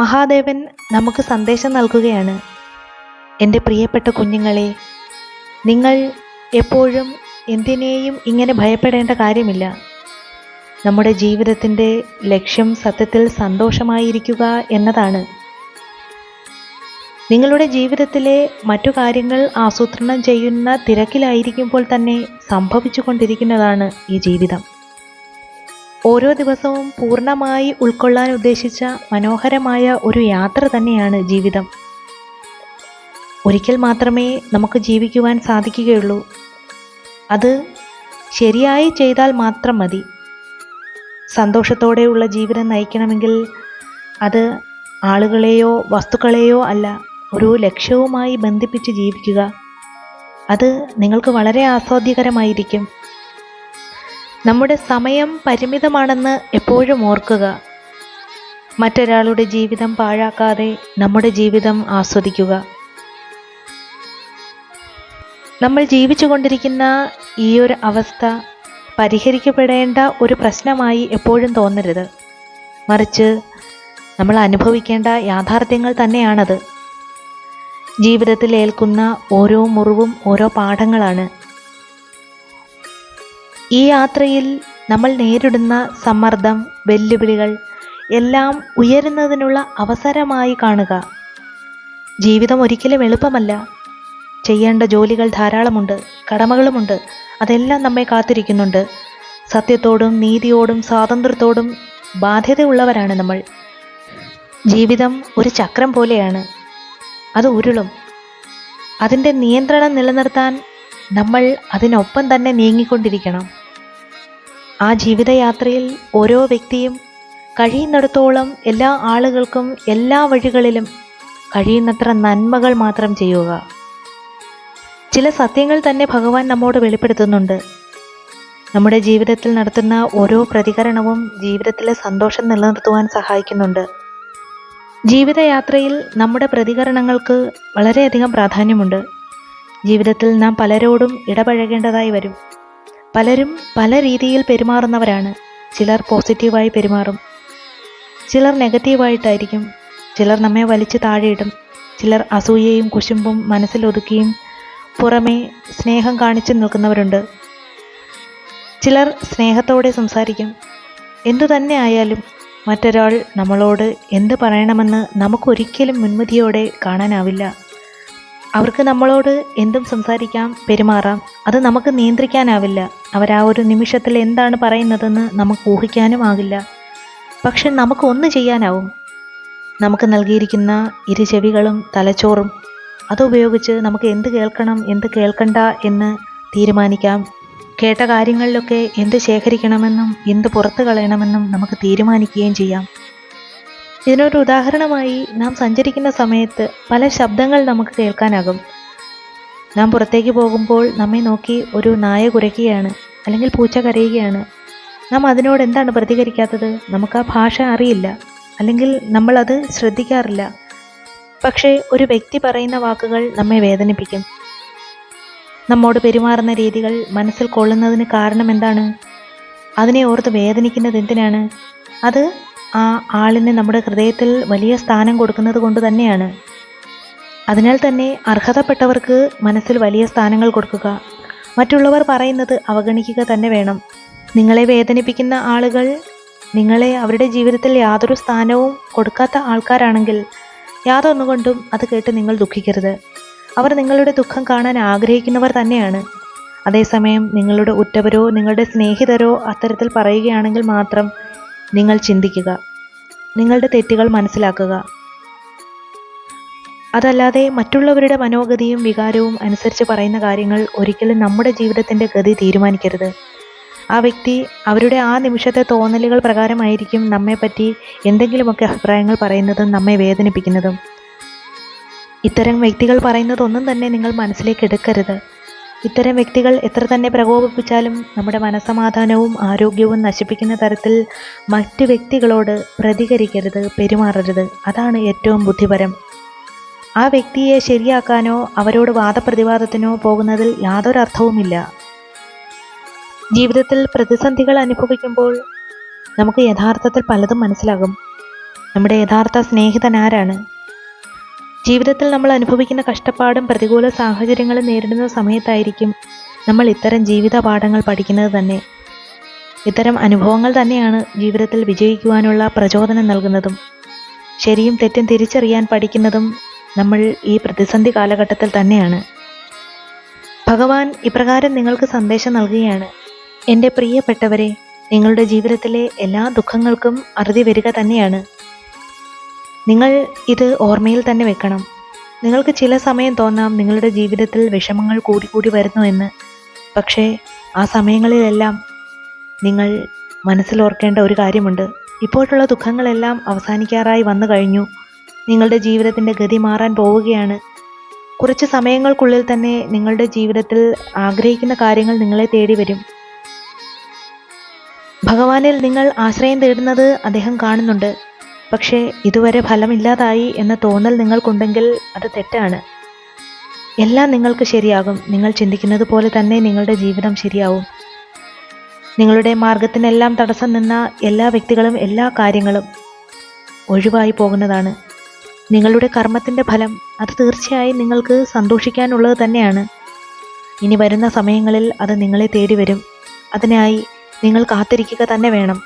മഹാദേവൻ നമുക്ക് സന്ദേശം നൽകുകയാണ്. എന്റെ പ്രിയപ്പെട്ട കുഞ്ഞുങ്ങളെ നിങ്ങൾ എപ്പോഴും എന്തിനേയും ഇങ്ങനെ ഭയപ്പെടേണ്ട കാര്യമില്ല. നമ്മുടെ ജീവിതത്തിന്റെ ലക്ഷ്യം സത്യത്തിൽ സന്തോഷമായിരിക്കുക എന്നതാണ്. നിങ്ങളുടെ ജീവിതത്തിലെ മറ്റു കാര്യങ്ങൾ ആസൂത്രണം ചെയ്യുന്ന തിരക്കിലായിരിക്കുമ്പോൾ തന്നെ സംഭവിച്ചു കൊണ്ടിരിക്കുന്നതാണ് ഈ ജീവിതം. ഓരോ ദിവസവും പൂർണമായി ഉൾക്കൊള്ളാൻ ഉദ്ദേശിച്ച മനോഹരമായ ഒരു യാത്ര തന്നെയാണ് ജീവിതം. ഒരിക്കൽ മാത്രമേ നമുക്ക് ജീവിക്കുവാൻ സാധിക്കുകയുള്ളൂ. അത് ശരിയായി ചെയ്താൽ മാത്രം മതി. സന്തോഷത്തോടെയുള്ള ജീവിതം നയിക്കണമെങ്കിൽ അത് ആളുകളെയോ വസ്തുക്കളെയോ അല്ല ഒരു ലക്ഷ്യവുമായി ബന്ധിപ്പിച്ച് ജീവിക്കുക. അത് നിങ്ങൾക്ക് വളരെ ആസ്വാദ്യകരമായിരിക്കും. നമ്മുടെ സമയം പരിമിതമാണെന്ന് എപ്പോഴും ഓർക്കുക. മറ്റൊരാളുടെ ജീവിതം പാഴാക്കാതെ നമ്മുടെ ജീവിതം ആസ്വദിക്കുക. നമ്മൾ ജീവിച്ചു കൊണ്ടിരിക്കുന്ന ഈ ഒരു അവസ്ഥ പരിഹരിക്കപ്പെടേണ്ട ഒരു പ്രശ്നമായി എപ്പോഴും തോന്നരുത്. മറിച്ച് നമ്മൾ അനുഭവിക്കേണ്ട യാഥാർത്ഥ്യങ്ങൾ തന്നെയാണത്. ജീവിതത്തിൽ ഏൽക്കുന്ന ഓരോ മുറിവും ഓരോ പാഠങ്ങളാണ്. ഈ യാത്രയിൽ നമ്മൾ നേരിടുന്ന സമ്മർദ്ദം വെല്ലുവിളികൾ എല്ലാം ഉയരുന്നതിനുള്ള അവസരമായി കാണുക. ജീവിതം ഒരിക്കലും എളുപ്പമല്ല. ചെയ്യേണ്ട ജോലികൾ ധാരാളമുണ്ട് കടമകളുമുണ്ട് അതെല്ലാം നമ്മെ കാത്തിരിക്കുന്നുണ്ട്. സത്യത്തോടും നീതിയോടും സ്വാതന്ത്ര്യത്തോടും ബാധ്യതയുള്ളവരാണ് നമ്മൾ. ജീവിതം ഒരു ചക്രം പോലെയാണ്. അത് ഉരുളും. അതിന്റെ നിയന്ത്രണം നിലനിർത്താൻ നമ്മൾ അതിനൊപ്പം തന്നെ നീങ്ങിക്കൊണ്ടിരിക്കണം. ആ ജീവിതയാത്രയിൽ ഓരോ വ്യക്തിയും കഴിയുന്നിടത്തോളം എല്ലാ ആളുകൾക്കും എല്ലാ വഴികളിലും കഴിയുന്നത്ര നന്മകൾ മാത്രം ചെയ്യുക. ചില സത്യങ്ങൾ തന്നെ ഭഗവാൻ നമ്മോട് വെളിപ്പെടുത്തുന്നുണ്ട്. നമ്മുടെ ജീവിതത്തിൽ നടത്തുന്ന ഓരോ പ്രതികരണവും ജീവിതത്തിലെ സന്തോഷം നിലനിർത്തുവാൻ സഹായിക്കുന്നുണ്ട്. ജീവിതയാത്രയിൽ നമ്മുടെ പ്രതികരണങ്ങൾക്ക് വളരെയധികം പ്രാധാന്യമുണ്ട്. ജീവിതത്തിൽ നാം പലരോടും ഇടപഴകേണ്ടതായി വരും. പലരും പല രീതിയിൽ പെരുമാറുന്നവരാണ്. ചിലർ പോസിറ്റീവായി പെരുമാറും. ചിലർ നെഗറ്റീവായിട്ടായിരിക്കും. ചിലർ നമ്മെ വലിച്ചു താഴെയിടും. ചിലർ അസൂയയും കുശുമ്പും മനസ്സിലൊതുക്കിയും പുറമേ സ്നേഹം കാണിച്ചു നിൽക്കുന്നവരുണ്ട്. ചിലർ സ്നേഹത്തോടെ സംസാരിക്കും. എന്തു തന്നെ ആയാലും മറ്റൊരാൾ നമ്മളോട് എന്ത് പറയണമെന്ന് നമുക്കൊരിക്കലും മുൻവിധിയോടെ കാണാനാവില്ല. അവർക്ക് നമ്മളോട് എന്തും സംസാരിക്കാം പെരുമാറാം. അത് നമുക്ക് നിയന്ത്രിക്കാനാവില്ല. അവർ ആ ഒരു നിമിഷത്തിൽ എന്താണ് പറയുന്നതെന്ന് നമുക്ക് ഊഹിക്കാനും ആകില്ല. പക്ഷെ നമുക്ക് ഒന്ന് ചെയ്യാനാവും. നമുക്ക് നൽകിയിരിക്കുന്ന ഇരു ചെവികളും തലച്ചോറും അതുപയോഗിച്ച് നമുക്ക് എന്ത് കേൾക്കണം എന്ത് കേൾക്കണ്ട എന്ന് തീരുമാനിക്കാം. കേട്ട കാര്യങ്ങളിലൊക്കെ എന്ത് ശേഖരിക്കണമെന്നും എന്ത് പുറത്തു കളയണമെന്നും നമുക്ക് തീരുമാനിക്കുകയും ചെയ്യാം. ഇതിനൊരു ഉദാഹരണമായി നാം സഞ്ചരിക്കുന്ന സമയത്ത് പല ശബ്ദങ്ങൾ നമുക്ക് കേൾക്കാനാകും. നാം പുറത്തേക്ക് പോകുമ്പോൾ നമ്മെ നോക്കി ഒരു നായ കുരയ്ക്കുകയാണ് അല്ലെങ്കിൽ പൂച്ച കരയുകയാണ്. നാം അതിനോട് എന്താണ് പ്രതികരിക്കാത്തത്? നമുക്ക് ആ ഭാഷ അറിയില്ല അല്ലെങ്കിൽ നമ്മളത് ശ്രദ്ധിക്കാറില്ല. പക്ഷേ ഒരു വ്യക്തി പറയുന്ന വാക്കുകൾ നമ്മെ വേദനിപ്പിക്കും. നമ്മോട് പെരുമാറുന്ന രീതികൾ മനസ്സിൽ കൊള്ളുന്നതിന് കാരണം എന്താണ്? അതിനെ ഓർത്ത് വേദനിക്കുന്നത് എന്തിനാണ്? അത് ആ ആളിന് നമ്മുടെ ഹൃദയത്തിൽ വലിയ സ്ഥാനം കൊടുക്കുന്നത് കൊണ്ട് തന്നെയാണ്. അതിനാൽ തന്നെ അർഹതപ്പെട്ടവർക്ക് മനസ്സിൽ വലിയ സ്ഥാനങ്ങൾ കൊടുക്കുക. മറ്റുള്ളവർ പറയുന്നത് അവഗണിക്കുക തന്നെ വേണം. നിങ്ങളെ വേദനിപ്പിക്കുന്ന ആളുകൾ നിങ്ങളെ അവരുടെ ജീവിതത്തിൽ യാതൊരു സ്ഥാനവും കൊടുക്കാത്ത ആൾക്കാരാണെങ്കിൽ യാതൊന്നുകൊണ്ടും അത് കേട്ട് നിങ്ങൾ ദുഃഖിക്കരുത്. അവർ നിങ്ങളുടെ ദുഃഖം കാണാൻ ആഗ്രഹിക്കുന്നവർ തന്നെയാണ്. അതേസമയം നിങ്ങളുടെ ഉറ്റവരോ നിങ്ങളുടെ സ്നേഹിതരോ അത്തരത്തിൽ പറയുകയാണെങ്കിൽ മാത്രം നിങ്ങൾ ചിന്തിക്കുക. നിങ്ങളുടെ തെറ്റുകൾ മനസ്സിലാക്കുക. അതല്ലാതെ മറ്റുള്ളവരുടെ മനോഗതിയും വികാരവും അനുസരിച്ച് പറയുന്ന കാര്യങ്ങൾ ഒരിക്കലും നമ്മുടെ ജീവിതത്തിന്റെ ഗതി തീരുമാനിക്കരുത്. ആ വ്യക്തി അവരുടെ ആ നിമിഷത്തെ തോന്നലുകൾ പ്രകാരമായിരിക്കും നമ്മെപ്പറ്റി എന്തെങ്കിലുമൊക്കെ അഭിപ്രായങ്ങൾ പറയുന്നതും നമ്മെ വേദനിപ്പിക്കുന്നതും. ഇത്തരം വ്യക്തികൾ പറയുന്നതൊന്നും തന്നെ നിങ്ങൾ മനസ്സിലേക്ക് എടുക്കരുത്. ഇത്തരം വ്യക്തികൾ എത്ര തന്നെ പ്രകോപിപ്പിച്ചാലും നമ്മുടെ മനസമാധാനവും ആരോഗ്യവും നശിപ്പിക്കുന്ന തരത്തിൽ മറ്റ് വ്യക്തികളോട് പ്രതികരിക്കരുത് പെരുമാറരുത്. അതാണ് ഏറ്റവും ബുദ്ധിപരം. ആ വ്യക്തിയെ ശരിയാക്കാനോ അവരോട് വാദപ്രതിവാദത്തിനോ പോകുന്നതിൽ യാതൊരു അർത്ഥവുമില്ല. ജീവിതത്തിൽ പ്രതിസന്ധികൾ അനുഭവിക്കുമ്പോൾ നമുക്ക് യഥാർത്ഥത്തിൽ പലതും മനസ്സിലാകും. നമ്മുടെ യഥാർത്ഥ സ്നേഹിതൻ ആരാണ്? ജീവിതത്തിൽ നമ്മൾ അനുഭവിക്കുന്ന കഷ്ടപ്പാടും പ്രതികൂല സാഹചര്യങ്ങളും നേരിടുന്ന സമയത്തായിരിക്കും നമ്മൾ ഇത്തരം ജീവിത പാഠങ്ങൾ പഠിക്കുന്നത് തന്നെ. ഇത്തരം അനുഭവങ്ങൾ തന്നെയാണ് ജീവിതത്തിൽ വിജയിക്കുവാനുള്ള പ്രചോദനം നൽകുന്നതും. ശരിയും തെറ്റും തിരിച്ചറിയാൻ പഠിക്കുന്നതും നമ്മൾ ഈ പ്രതിസന്ധി കാലഘട്ടത്തിൽ തന്നെയാണ്. ഭഗവാൻ ഇപ്രകാരം നിങ്ങൾക്ക് സന്ദേശം നൽകുകയാണ്. എന്റെ പ്രിയപ്പെട്ടവരെ നിങ്ങളുടെ ജീവിതത്തിലെ എല്ലാ ദുഃഖങ്ങൾക്കും അറുതി വരിക തന്നെയാണ്. നിങ്ങൾ ഇത് ഓർമ്മയിൽ തന്നെ വെക്കണം. നിങ്ങൾക്ക് ചില സമയം തോന്നാം നിങ്ങളുടെ ജീവിതത്തിൽ വിഷമങ്ങൾ കൂടി വരുന്നു എന്ന്. പക്ഷേ ആ സമയങ്ങളിലെല്ലാം നിങ്ങൾ മനസ്സിലോർക്കേണ്ട ഒരു കാര്യമുണ്ട്. ഇപ്പോഴുള്ള ദുഃഖങ്ങളെല്ലാം അവസാനിക്കാറായി വന്നു കഴിഞ്ഞു. നിങ്ങളുടെ ജീവിതത്തിന്റെ ഗതി മാറാൻ പോവുകയാണ്. കുറച്ച് സമയങ്ങൾക്കുള്ളിൽ തന്നെ നിങ്ങളുടെ ജീവിതത്തിൽ ആഗ്രഹിക്കുന്ന കാര്യങ്ങൾ നിങ്ങളെ തേടി വരും. ഭഗവാനിൽ നിങ്ങൾ ആശ്രയം തേടുന്നത് അദ്ദേഹം കാണുന്നുണ്ട്. പക്ഷേ ഇതുവരെ ഫലമില്ലാതായി എന്ന തോന്നൽ നിങ്ങൾക്കുണ്ടെങ്കിൽ അത് തെറ്റാണ്. എല്ലാം നിങ്ങൾക്ക് ശരിയാകും. നിങ്ങൾ ചിന്തിക്കുന്നത് പോലെ തന്നെ നിങ്ങളുടെ ജീവിതം ശരിയാവും. നിങ്ങളുടെ മാർഗത്തിനെല്ലാം തടസ്സം നിന്ന എല്ലാ വ്യക്തികളും എല്ലാ കാര്യങ്ങളും ഒഴിവായി പോകുന്നതാണ്. നിങ്ങളുടെ കർമ്മത്തിന്റെ ഫലം അത് തീർച്ചയായും നിങ്ങൾക്ക് സന്തോഷിക്കാനുള്ളത് തന്നെയാണ്. ഇനി വരുന്ന സമയങ്ങളിൽ അത് നിങ്ങളെ തേടി വരും അതിനായി നിങ്ങൾ കാത്തിരിക്കുക തന്നെ വേണം.